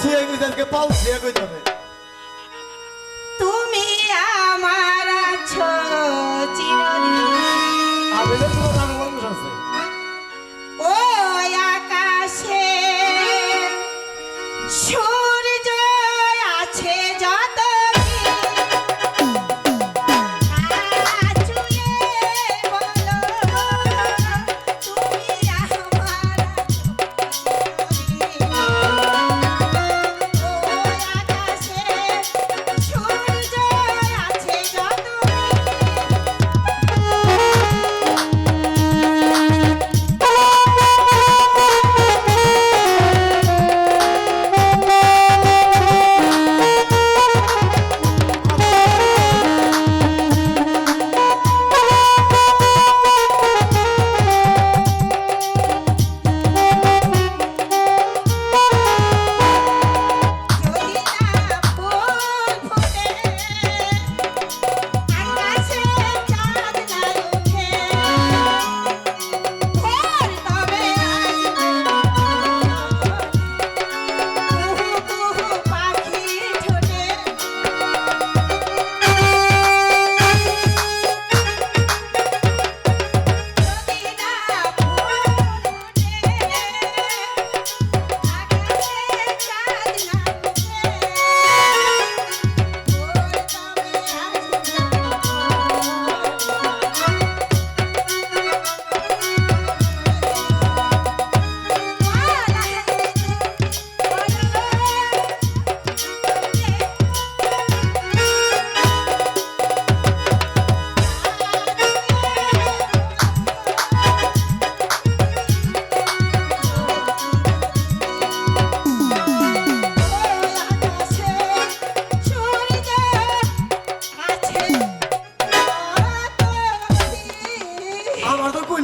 ছিয়ে গুজানকে পাল ছিয়ে গুজাবে তুমি আমার আছো চিরদিন আবেদন তোমার বন্ধু আছে?